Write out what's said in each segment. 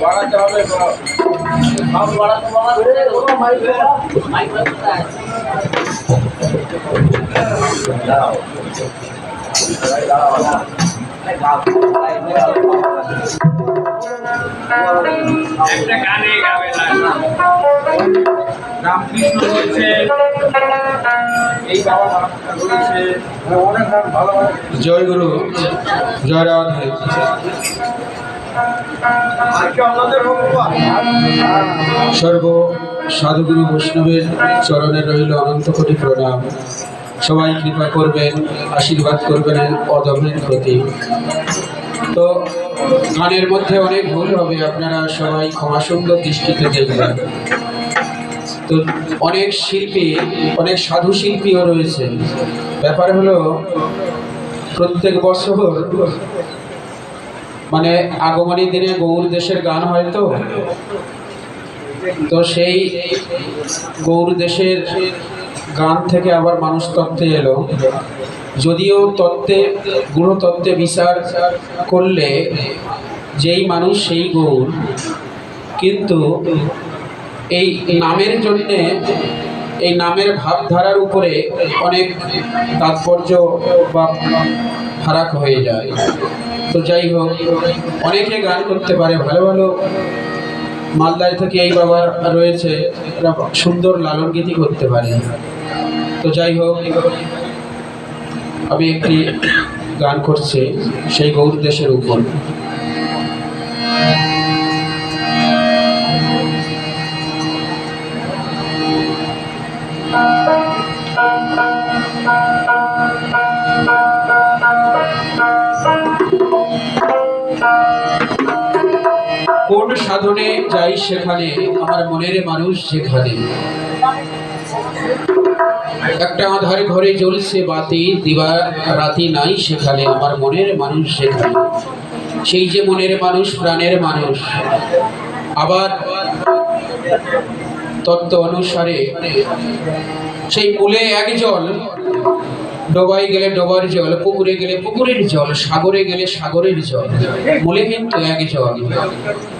বাড়াতে হবে সব বাড়াতে একটা গানে গাবে রামকৃষ্ণ বলছে এই বাবা রামকৃষ্ণ অনেক গান ভালো ভালো জয় গুরু জয় রাধে। সর্ব সাধুগুরু বৈষ্ণবের চরণে রইল অনন্ত কোটি প্রণাম। সবাই কৃপা করবেন আশীর্বাদ করবেন অদমের প্রতি। তো গানের মধ্যে অনেক ভুল হবে আপনারা সবাই ক্ষমাসুন্দর দৃষ্টিতে দেখবেন। তো অনেক শিল্পী, অনেক সাধু শিল্পীও রয়েছে। ব্যাপার হলো, প্রত্যেক বছর মানে আগমনী দিনে গৌর দেশের গান হয় তো। তো সেই গৌর দেশের গান থেকে আবার মানুষ তত্ত্বে এলো। যদিও তত্ত্বে, গুণতত্ত্বে বিচার করলে যেই মানুষ সেই গৌর, কিন্তু এই নামের জন্যে এই নামের ভাবধারার উপরে অনেক তাৎপর্য বা ফারাক হয়ে যায়। তো যাই হোক, অনেকে গান করতে পারে, ভালো ভালো মালদায় থেকে এই বাবার রয়েছে সুন্দর লালন গীতি করতে পারে। তো যাই হোক, আমি একটি গান করছি, সেই গৌর দেশের উপর। সাধনে যাই সেখানে, আমার মনের মানুষ যেখানে। একটা আধার ঘরে জ্বলছে বাতি, দিবা রাতি নাই সেখানে, আমার মনের মানুষ সেখানে সেই যে মনের মানুষ, প্রাণের মানুষ। আবার তত্ত্ব অনুসারে সেই মূলে এক জল ডোবায় গেলে ডোবার জল, পুকুরে গেলে পুকুরের জল, সাগরে গেলে সাগরের জল মূলে কিন্তু এক জল।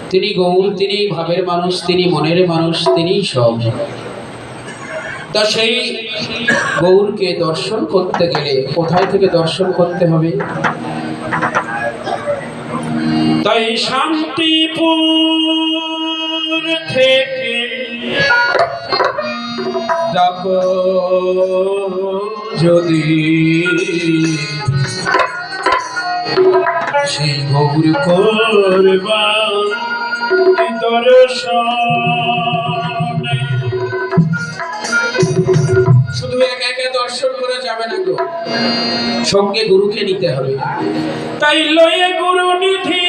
তিনি গৌর তিনি ভাবের মানুষ, তিনি মনের মানুষ, তিনি সব। তা সেই গৌরকে দর্শন করতে গেলে কোথায় থেকে দর্শন করতে হবে? তাই শান্তিপুর থেকে ডাকো যদি সেই গৌর করবা দর্শন শুধু একা একা দর্শন করে যাবে না গো। সঙ্গে গুরুকে নিতে হবে। তাই লয়ে গুরু নিধি।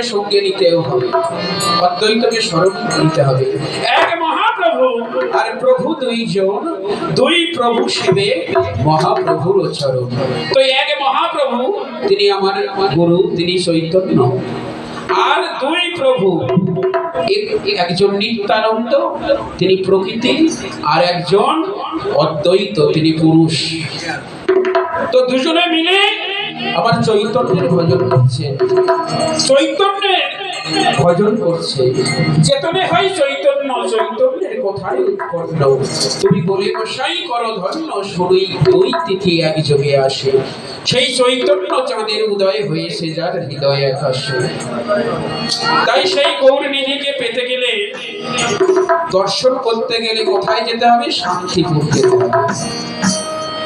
অদ্বৈতকে সঙ্গে নিতেও হবে। অদ্বৈতকে স্মরণ নিতে হবে। এক মহাপ্রভু আর প্রভু দুইজন, দুই প্রভু সেবে মহাপ্রভুর চরণ তো এক মহাপ্রভু, তিনি আমার গুরু, তিনি চৈতন্য। আর দুই প্রভু একজন নিত্যানন্দ, তিনি প্রকৃতি, আর একজন অদ্বৈত, তিনি পুরুষ। তো দুজনে মিলে আবার চৈতন্যের ভজন করছে। চৈতন্যের ভজন করছে। চেতনে হয় চৈতন্য চৈতন্যের কোথায় উৎপন্ন? তুমি বলে গোসাই কর ধন্য শুনুই দুই তিথি এক যোগে আসে। সেই চৈতন্য চাঁদের উদয় হয়েছে যার হৃদয় আকাশে তাই সেই গৌর নিধিকে পেতে গেলে দর্শন করতে গেলে কোথায় যেতে হবে? শান্তিপুর যেতে হবে।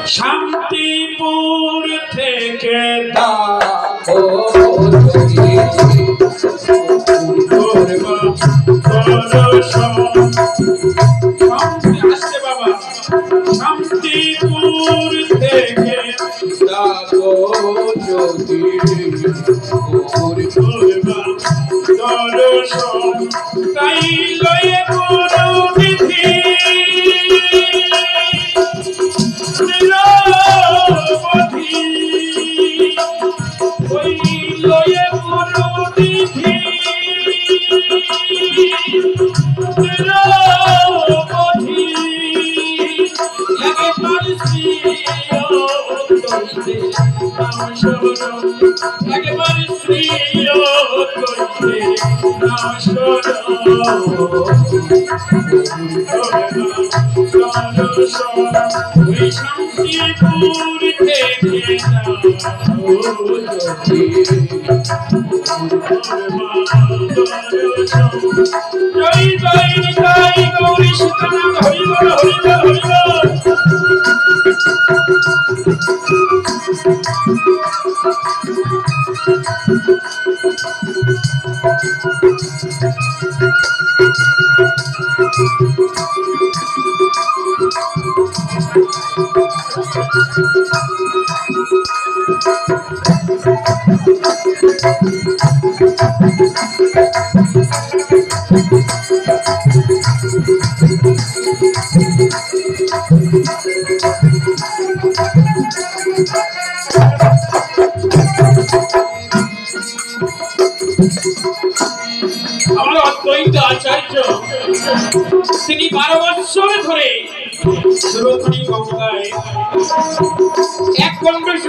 শান্তিপুর থেকে ডাকো আসছে বাবা শান্তিপুর থেকে ডাকো যদি দর্শন। তাই জয় জয় জয় গৌরী বল হরি বল হরি বল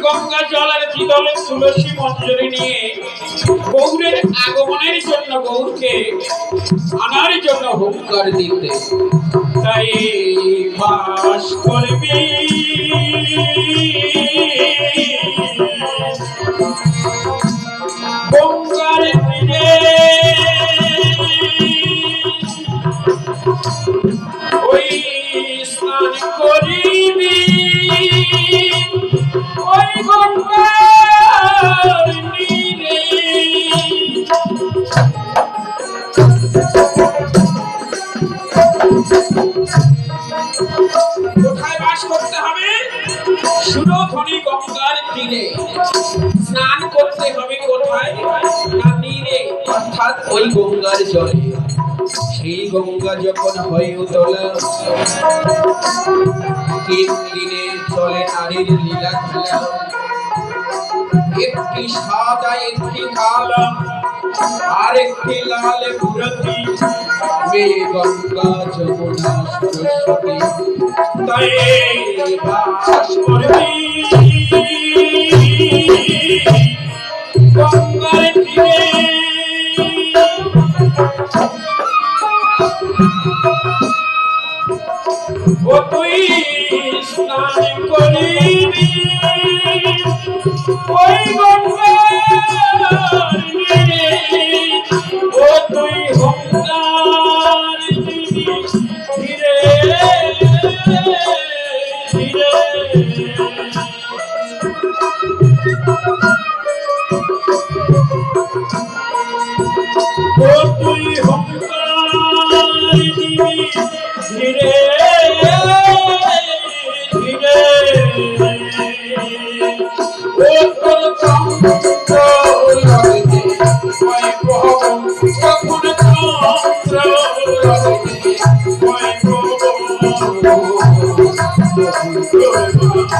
গঙ্গা জল আর দ্বিদল তুলসী মঞ্জুরি নিয়ে গৌরের আগমনের জন্য গৌরকে আনার জন্য হুঙ্কার দিতে। তাই বাস করবি। তীরে স্নান করতে হবে কোথায়? না নীরে অর্থাৎ ওই গঙ্গার জলে। সেই গঙ্গা যখন হয় উতলা দিনে চলে নারীর লীলা খেলা। একটি সাদা, একটি কালা, আর একটি লাল ঘুরতি। মেয়ে গঙ্গা যমুনা সরস্বতী। তাই বাস করবি। ও তুই স্নান করিবি? ওই গঙ্গার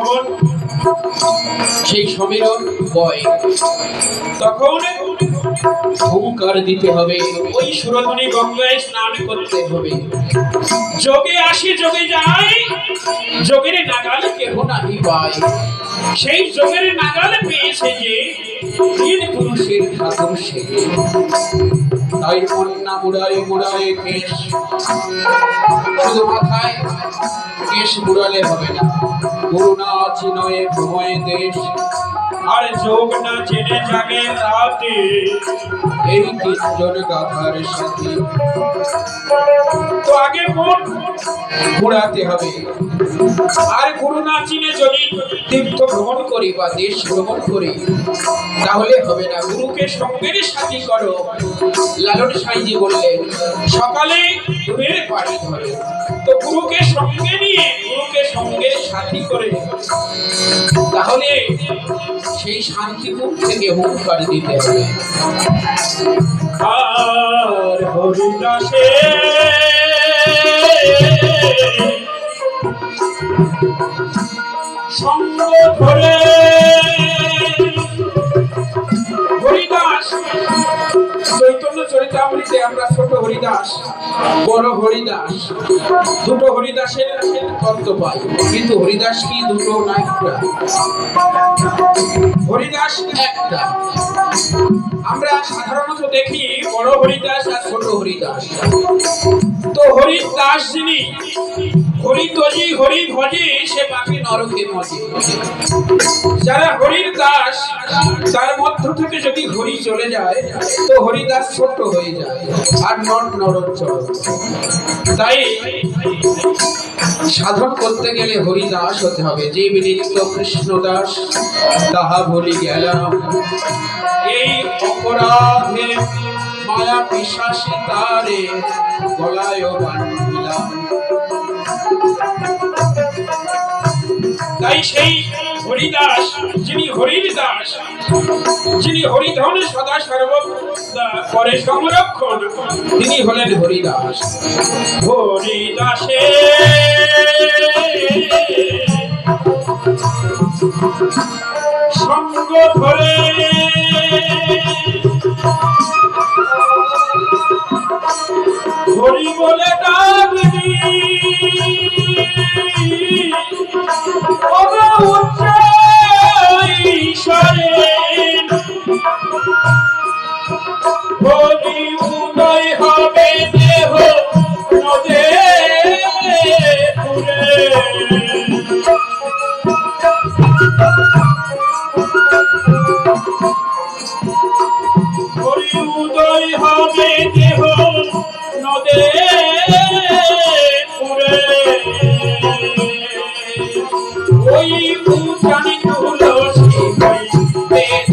পবন সেই সমীরণ বয় তখন হুঙ্কার দিতে হবে। ওই সুরধনী গঙ্গায় স্নান করতে হবে। যোগে আসে, যোগে যায়। যোগের নাগাল কেহ নাহি পায়। সেই যোগের নাগাল সেজে তিন পুরুষের ঠাকুর সেজে তাই কন্যা মুড়ায় মুড়ায় কেশ। শুধু মাথায় কেশ মুড়ালে হবে না। করুণা চিনয়ে ভ্রময়ে দেশ। আর যোগ না জেনে জাগে রাতে এই তিনজন গাধার সাথে তো আগে মন ঘোরাতে হবে। আর করুণা চিনে যদি তীর্থ ভ্রমণ করি বা দেশ ভ্রমণ করি তাহলে হবে না। গুরুকে সঙ্গের সাথী করো। লালন সাইজি বললেন সকালে দূরের বাড়ি ধরে। তো গুরুকে সঙ্গে নিয়ে, গুরুকে সঙ্গে সাথী করে তাহলে সেই শান্তিপুর থেকে হুঙ্কার দিতে হবে। আর হরিদাসে সঙ্গ ধরে চরিতামৃতে আমরা ছোট হরিদাস, বড় হরিদাস। দুটো হরিদাসের তত্ত্ব পাই। কিন্তু হরিদাস কি দুটো না একটা? হরিদাস একটা। আমরা সাধারণত দেখি বড় হরিদাস আর ছোট হরিদাস। তো হরিদাস যিনি হরি তজি হরি ভজে সে পাখি নরকে মজে। যারা হরির দাস, তার মধ্য থেকে যদি হরি চলে যায়, তো হরিদাস ছোট হয়ে যায় আর নর নরচর তাই সাধন করতে গেলে হরিদাস হতে হবে। যে নিত্য কৃষ্ণদাস তাহা বলি গেলাম। এই অপরাধে মায়া পিশাসী তারে গলায় বান্ধিলাম তাই সেই হরিদাস, যিনি হরিদাস, যিনি হরিধন সদা সর্ব করে সংরক্ষণ, তিনি হলেন হরিদাস। হরিদাসে সঙ্গ ধরে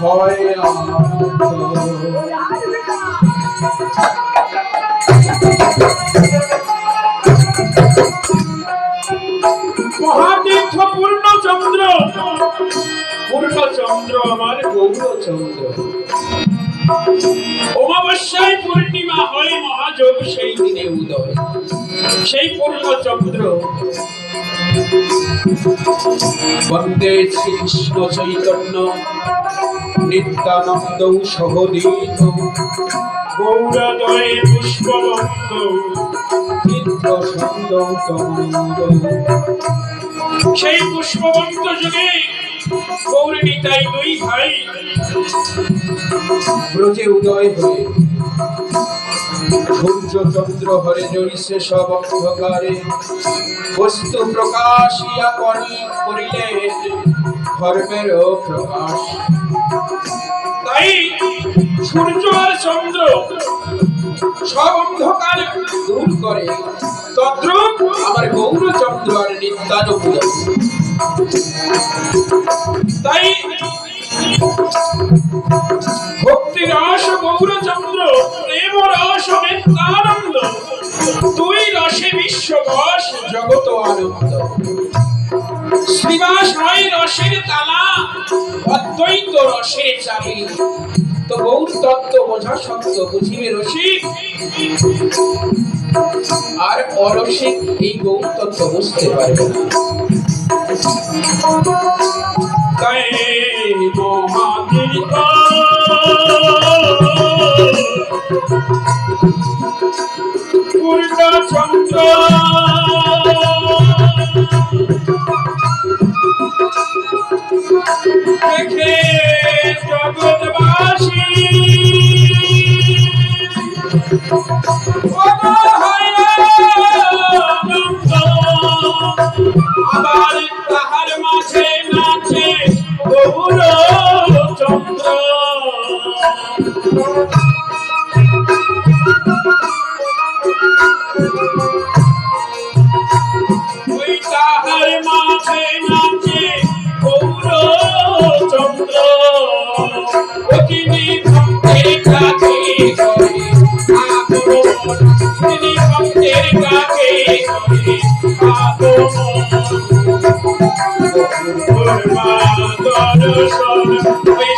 হয় মহাতীর্থ পূর্ণচন্দ্র পূর্ণচন্দ্র আমার গৌরচন্দ্র অমাবস্যায় পূর্ণিমা হয় মহাযোগ সেই দিনে উদয়। সেই পূর্ণচন্দ্র বন্দে শ্রীকৃষ্ণ চৈতন্য। নিত্যানন্দ সহদীত গৌরদয়ে পুষ্পবন্ত চিত্র সুন্দর সেই পুষ্পবন্ত যুগে গৌরী দুই ভাই। ব্রজে উদয় হয়ে সূর্য চন্দ্র হরে জড়িছে সব অন্ধকারে। বস্তু প্রকাশিয়া করি করিলে ধর্মের প্রকাশ। সূর্য আর চন্দ্র সব অন্ধকার দূর করে। তদ্রুপ আমার গৌরচন্দ্র আর নিত্যানুকূল। তাই ভক্তি রস গৌরচন্দ্র, প্রেম রস নিত্যানন্দ, দুই রসে বিশ্ববস জগত আনন্দ। শ্রীবাস হয় রসের তালা, অদ্বৈত রসের চাবি। তো গৌর তত্ত্ব বোঝা সত্য, বুঝিবে রসিক। আর অরসিক এই গৌর তত্ত্ব বুঝতে পারবে না। চন্দ্র। আবার তাহার মাঝে নাচে গৌর চন্দ্র আগমন দর্শন ওই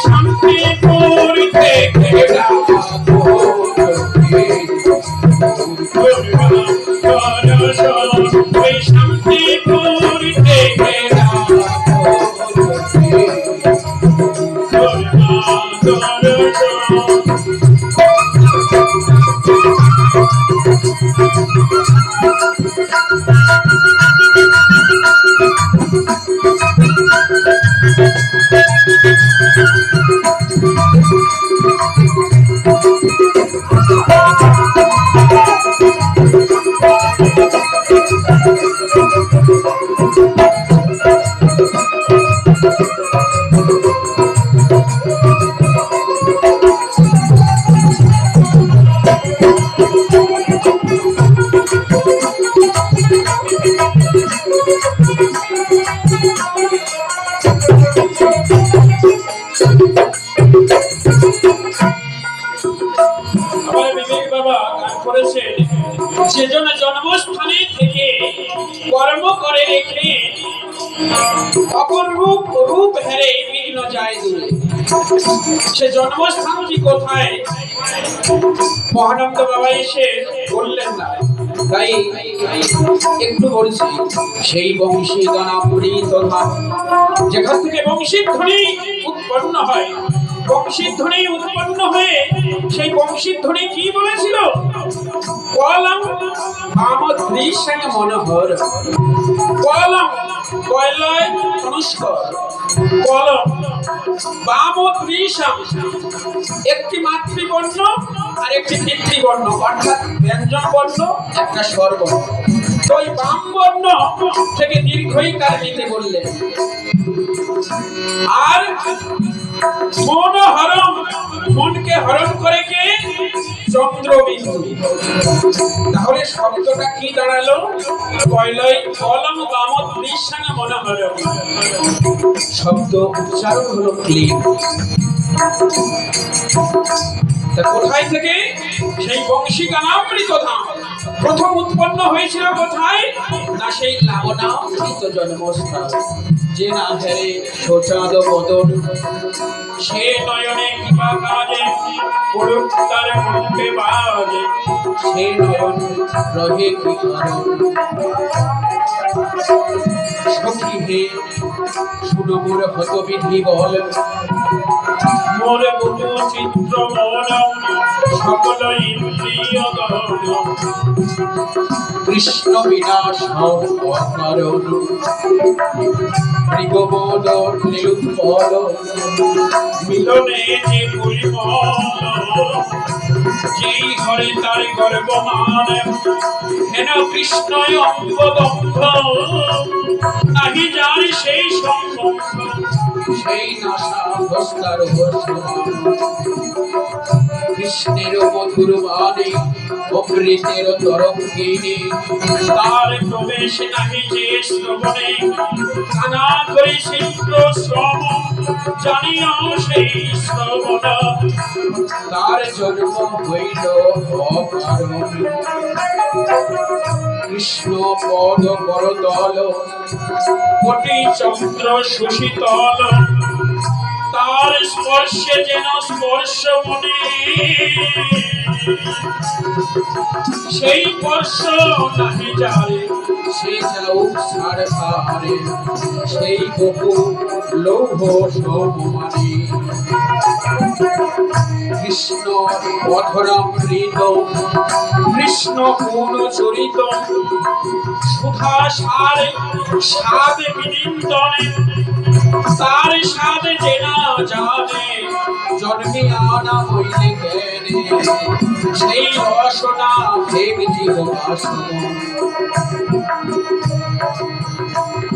রেখে অপরূপ রূপ হেরে সে কোথায়? মহানন্দ বাবা এসে বললেন না। তাই একটু বলছি, সেই বংশী গানাপুরী তথা যেখান থেকে বংশীর ধ্বনি উৎপন্ন হয় বংশীর ধ্বনি উৎপন্ন হয়ে, সেই বংশীর ধ্বনি কি বলেছিল? কলম আমদৃশ্যে মনোহর। কলম কয়লয় অনুষ্কর। কলম বাম ত্রিশাম একটি মাতৃবর্ণ আর একটি পিতৃবর্ণ, অর্থাৎ ব্যঞ্জন বর্ণ, একটা স্বরবর্ণ তো ওই বাম বর্ণ থেকে দীর্ঘইকার নিতে বললেন। আর মন হরণ মনকে হরণ করে কে? চন্দ্রবিন্দু। তাহলে শব্দটা কি দাঁড়াল? কয়লয় কলম বাম ত্রিশাঙ্গা মনে হলো। শব্দ উচ্চারণ হলো ক্লিন। কোথায় থেকে? সেই বংশী গানামৃত ধাম। প্রথম উৎপন্ন হয়েছিল কোথায়? না সেই লাবণামৃত জন্মস্থান। যে না হেরে সোচাদ বদন সে নয়নে কিবা কাজে পড়ুক তার মুখে বাজে। সে নয়ন রহে কি সখী হে শুনো মোর হত বিধি বল। মোর বহু চিত্র মনম সকল ইন্দ্রিয় কৃষ্ণ বিনাশ অকারণ মৃগবোধ নিরুৎপল। মিলনে যে পরিমল যেই ঘরে তার গর্বমান হেন কৃষ্ণয় অঙ্গদম্ভ নাহি যায় সেই সম্বন্ধ। সেই নাশা ভস্তার কৃষ্ণের মধুর বাণী অমৃতের তরঙ্গিনী। তার প্রবেশ নাহি যে শ্রবণে কানা করে শীঘ্র শ্রম জানিও সেই শ্রবণ। তার জন্ম হইল অকারণ কৃষ্ণ পদ করতল কোটি চন্দ্র সুশীতল। তার স্পর্শে যেন স্পর্শ মনে। সেই স্পর্শ নাহি যায় সে যাও সার পাহাড়ে সেই বহু লৌহ সৌমানি কৃষ্ণ অধরামৃত কৃষ্ণ গুণ চরিত, সুধা সারে সাদ বিনিন্দনে তার সাদ জেনা জানে, জন্মে আনা হইলে জ্ঞানে সেই রসনা ভেগ জীব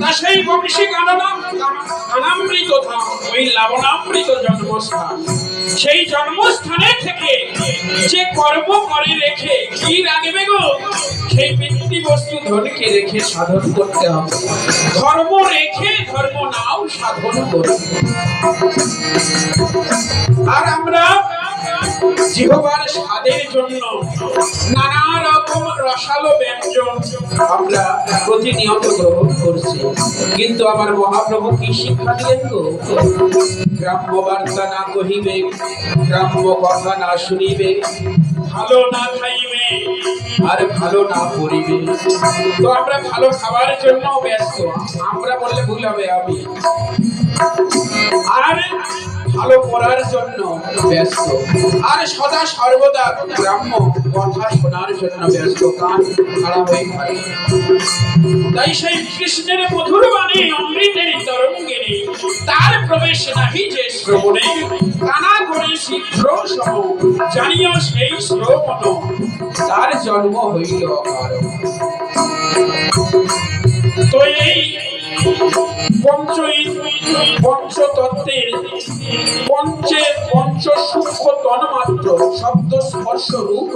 তা সেই বংশী কাননা ধাম ওই লাবণামৃত জন্মস্থান। সেই জন্মস্থানে থেকে যে কর্ম করে রেখে কি রাখবে গো? সেই বৃত্তি বস্তু ধনকে রেখে সাধন করতে হবে। ধর্ম রেখে ধর্ম নাও সাধন করবে আর আমরা আমরা কিন্তু আমার মহাপ্রভু কি শিক্ষা দিলেন তো গ্রাম্য বার্তা না কহিবে গ্রাম্য কথা না শুনিবে, ভালো না খাইবে, আর ভালো না পড়িবে। তো আমরা ভালো খাবার জন্য ব্যস্ত, আমরা বললে ভুল হবে আমি। আর ভালো করার জন্য ব্যস্ত। আর সদা সর্বদা গ্রাম্য কথা শোনার জন্য ব্যস্ত, কান খারাপ হয়ে থাকে। তাই সেই কৃষ্ণের মধুর বাণী, অমৃতের তরঙ্গিনী তার প্রবেশ নাহি যে শ্রবণে। কানা করে শীঘ্র জানিও সেই শ্রবণ, তার জন্ম হইল তো এই পঞ্চতত্ত্বের শব্দ স্পর্শ রূপ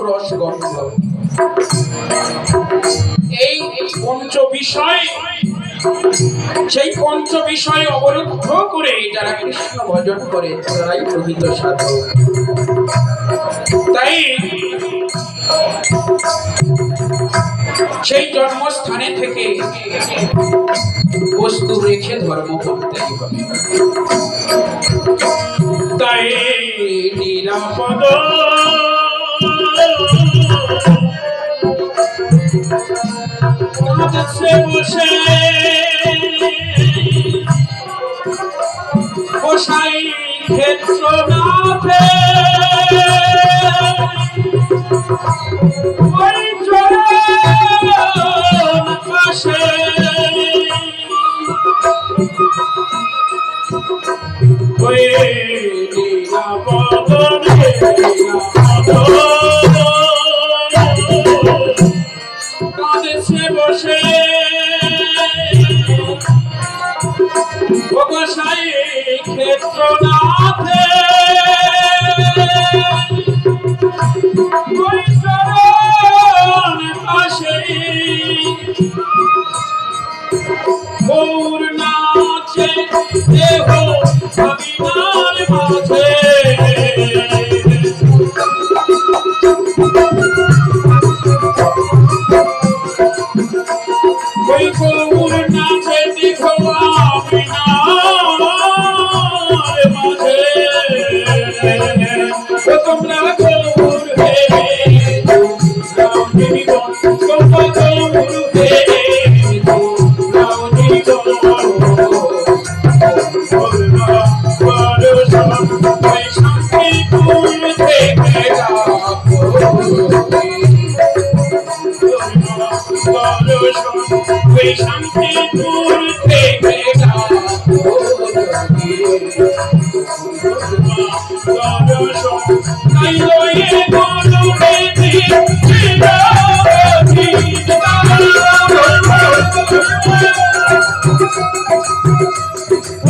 এই পঞ্চ সেই পঞ্চ বিষয় অবরুদ্ধ করে যারা কৃষ্ণ ভজন করে, তারাই প্রকৃত সাধক। তাই সেই জন্মস্থানে থেকে বস্তু রেখে ধর্ম করতেই হবে। তাই নিরাপদ। ক্ষেত্র নাথে